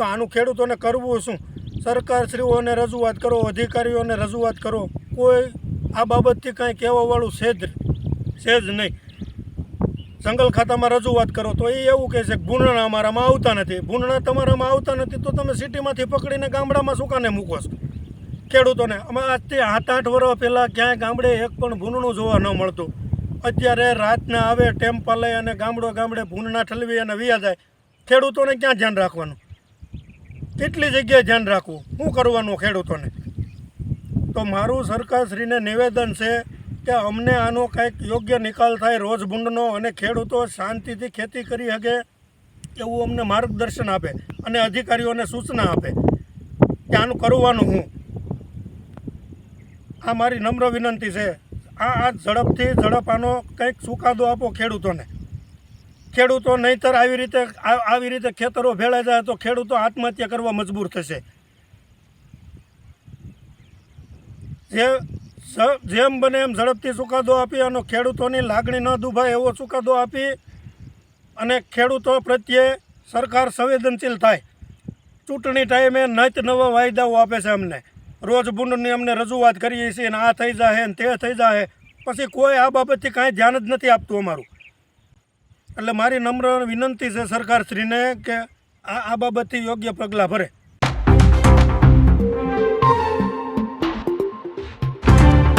તો આનું ખેડૂતોને કરવું શું? સરકારશ્રીઓને રજૂઆત કરો, અધિકારીઓને રજૂઆત કરો. કોઈ આ બાબતથી કાંઈ કહેવાવાળું છે જ છે જ નહીં. જંગલ ખાતામાં રજૂઆત કરો તો એ એવું કહે છે કે ભૂંડણા અમારામાં આવતા નથી. ભૂંડણા તમારામાં આવતા નથી તો તમે સિટીમાંથી પકડીને ગામડામાં સુકાને મૂકો છો? ખેડૂતોને. અમે આજથી સાત આઠ વર્ષ પહેલાં ક્યાંય ગામડે એક પણ ભૂંડણું જોવા ન મળતું. અત્યારે રાતના આવે, ટેમ્પા લઈ અને ગામડો ગામડે ભૂંડણા ઠલવી અને વ્યા જાય. ખેડૂતોને ક્યાં ધ્યાન રાખવાનું? કેટલી જગ્યાએ ધ્યાન રાખવું? શું કરવાનું ખેડૂતોને. તો મારું સરકારશ્રીને નિવેદન છે કે અમને આનો કંઈક યોગ્ય નિકાલ થાય, રોજ ભૂંડનો અને ખેડૂતો શાંતિથી ખેતી કરી શકે એવું અમને માર્ગદર્શન આપે અને અધિકારીઓને સૂચના આપે કે આનું કરવાનું હું. આ મારી નમ્ર વિનંતી છે. આ આ ઝડપથી ઝડપ આનો કંઈક ચુકાદો આપો ખેડૂતોને. ખેડૂતો નહીંતર આવી રીતે આવી રીતે ખેતરો ભેળા જાય તો ખેડૂતો આત્મહત્યા કરવા મજબૂર થશે. જે જેમ બને એમ ઝડપથી ચુકાદો આપી અને ખેડૂતોની લાગણી ન દુભાય એવો ચુકાદો આપી અને ખેડૂતો પ્રત્યે સરકાર સંવેદનશીલ થાય. ચૂંટણી ટાઈમે નત નવા વાયદાઓ આપે છે અમને. રોજ બુંડની અમને રજૂઆત કરીએ છીએ ને આ થઈ જાય ને તે થઈ જાય પછી કોઈ આ બાબતથી કાંઈ ધ્યાન જ નથી આપતું અમારું. એટલે મારી નમ્ર વિનંતી છે સરકારશ્રીને કે આ આ બાબતથી યોગ્ય પગલાં ભરે.